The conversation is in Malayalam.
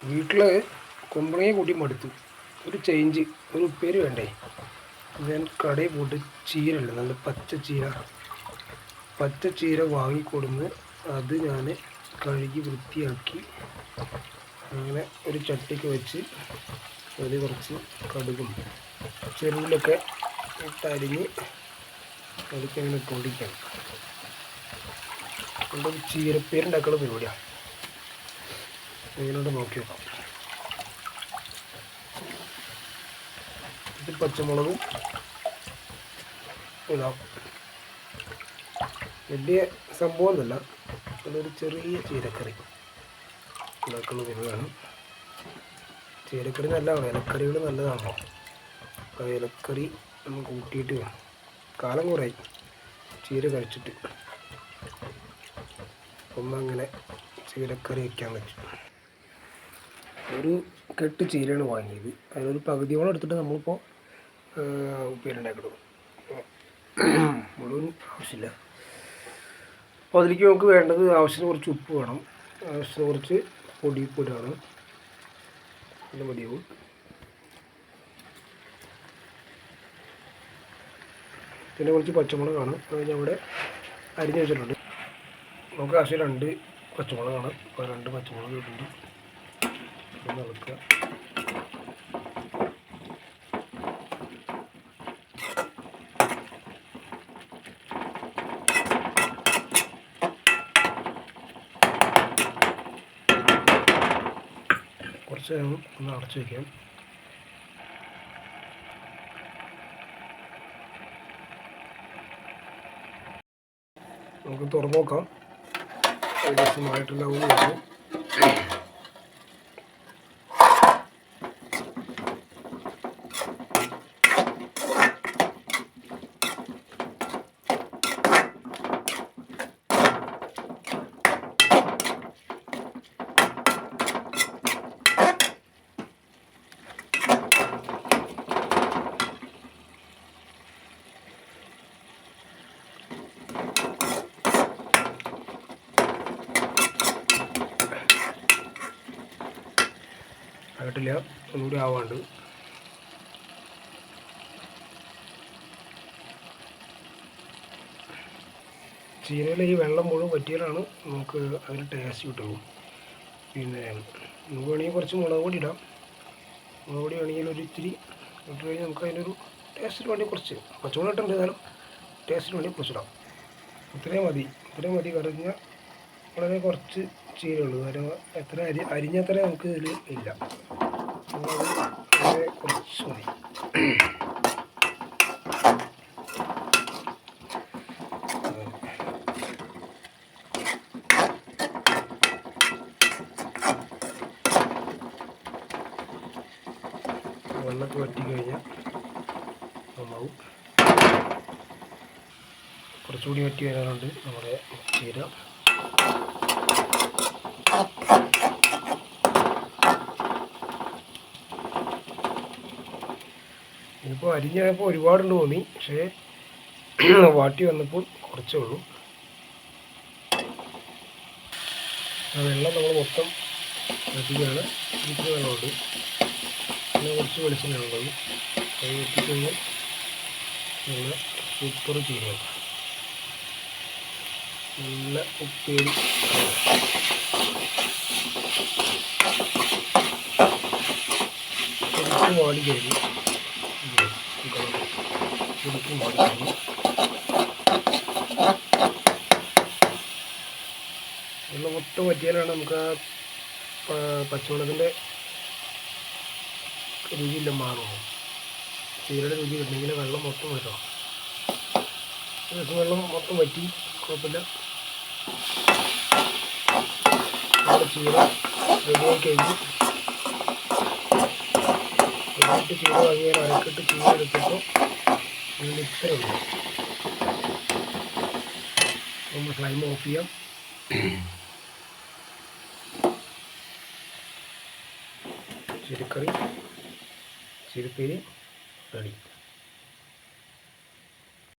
വീട്ടിൽ കുമ്പളങ്ങ കൂട്ടി മടുത്തു. ഒരു ചേഞ്ച് ഒരു ഉപ്പേര് വേണ്ടേ? ഞാൻ കടയിൽ പോയിട്ട് ചീരയുണ്ട് നല്ല പച്ച ചീര. പച്ച ചീര വാങ്ങിക്കൊടുന്ന് അത് ഞാൻ കഴുകി വൃത്തിയാക്കി അങ്ങനെ ഒരു ചട്ടിക്ക് വെച്ച് അതിൽ കുറച്ച് കടുകും ചെറുവിലൊക്കെ ഇട്ടരിഞ്ഞ് അതിലേക്ക് അങ്ങനെ പൊടിക്കണം. ചീരപ്പേരുണ്ടാക്കുന്ന പരിപാടിയാണ് എങ്ങനെയുണ്ട് നോക്കി നോക്കാം. ഇത് പച്ചമുളകും ഇടാം വലിയ സംഭവമൊന്നുമല്ല. അതൊരു ചെറിയ ചീരക്കറി. ഉണ്ടാക്കുന്ന വരുവാണ് ചീരക്കറി നല്ലതാണ്. ഇലക്കറികൾ നല്ലതാണല്ലോ. അപ്പോൾ ഇലക്കറി നമ്മൾ കൂട്ടിയിട്ട് കാലം കുറേ ചീര കഴിച്ചിട്ട്. ഒന്നങ്ങനെ ചീരക്കറി വയ്ക്കാൻ പറ്റും. ഒരു കെട്ട് ചീരയാണ് വാങ്ങിയത്. അതിലൊരു പകുതിയോളം എടുത്തിട്ട് നമ്മളിപ്പോൾ ഉപ്പേരുണ്ടാക്കിടും മുഴുവൻ ആവശ്യമില്ല. അപ്പോൾ അതിലേക്ക് നമുക്ക് വേണ്ടത് ആവശ്യത്തിന് കുറച്ച് ഉപ്പ് വേണം. ആവശ്യത്തിന് കുറച്ച് പൊടിപ്പൊടി വേണം പിന്നെ മതിയാവും പിന്നെ കുറച്ച് പച്ചമുളകാണ്. അത് ഇവിടെ അരിഞ്ഞ് വെച്ചിട്ടുണ്ട്. നമുക്ക് ആവശ്യം രണ്ട് പച്ചമുളകാണ്. അപ്പോൾ രണ്ട് പച്ചമുളക് ഇട്ടിട്ടുണ്ട്. ഒന്ന് ഇളക്കുക കുറച്ച് ഒന്ന് അടച്ചു വയ്ക്കാം നമുക്ക് തുറന്നു നോക്കാം. ആയിട്ടുള്ള എന്ന് ആയിട്ടില്ല ഒന്നുകൂടി ആവാണ്ട്. ചീരയിലെ ഈ വെള്ളം മുഴുവൻ പറ്റിയാലാണ് നമുക്ക് അതിന് ടേസ്റ്റ് കിട്ടുള്ളൂ. പിന്നെ നമുക്ക് വേണമെങ്കിൽ കുറച്ച് മുളക് പൊടി ഇടാം. മുളക് പൊടി വേണമെങ്കിൽ ഒരു ഇത്തിരി ഇട്ട് കഴിഞ്ഞാൽ നമുക്ക് അതിനൊരു ടേസ്റ്റിന് വേണ്ടി കുറച്ച് പച്ചമുളക് ഇട്ടുണ്ട് എന്നാലും ടേസ്റ്റിന് വേണ്ടി കുറച്ചിടാം ഇത്രയും മതി. ഇത്രയും മതി. കറിഞ്ഞാൽ വളരെ കുറച്ച് ചീരുള്ളൂ കാരണം എത്ര അരി അരിഞ്ഞത്ര നമുക്ക് ഇതിൽ ഇല്ല. വളരെ കുറച്ച് മതി. വെള്ളമൊക്കെ വറ്റിക്കഴിഞ്ഞാൽ നന്നാവും. കുറച്ചുകൂടി വറ്റി വരാനുണ്ട് നമ്മുടെ ചീര. ഇതിപ്പോൾ അരിഞ്ഞപ്പോൾ ഒരുപാടുണ്ട് തോന്നി പക്ഷേ വാട്ടി വന്നപ്പോൾ കുറച്ചേ ഉള്ളൂ. വെള്ളം നമ്മൾ മൊത്തം വറ്റിക്കുകയാണ് ഇത്തിരി വെള്ളമുണ്ട്. പിന്നെ കുറച്ച് വെളിച്ചെണ്ണയുള്ളത് അത് വെട്ടിക്കഴിഞ്ഞാൽ നല്ല സൂപ്പർ ചീരയാണ് നല്ല ഉപ്പേരി. ശരിക്കും കഴിഞ്ഞു ശരിക്കും കഴിഞ്ഞു വെള്ളം മൊത്തം പറ്റിയാലാണ് നമുക്ക് ആ പച്ചമുളകിന്റെ രുചിയില്ല മാറുള്ളൂ ചീരയുടെ രുചി കിട്ടണമെങ്കിൽ വെള്ളം മൊത്തം വരണം വെള്ളം മൊത്തം വറ്റി കുഴപ്പമില്ല. ചീര റെഡിയായി കഴിഞ്ഞു. ഒരുപാട് ചൂട് വാങ്ങിയാൽ അരക്കിട്ട് ഇത്രയേ ഉള്ളൂ. നമ്മൾ ഫ്ലൈം ഓഫ് ചെയ്യാം. ചിരിക്കറി ചിരിപ്പേരി റെഡി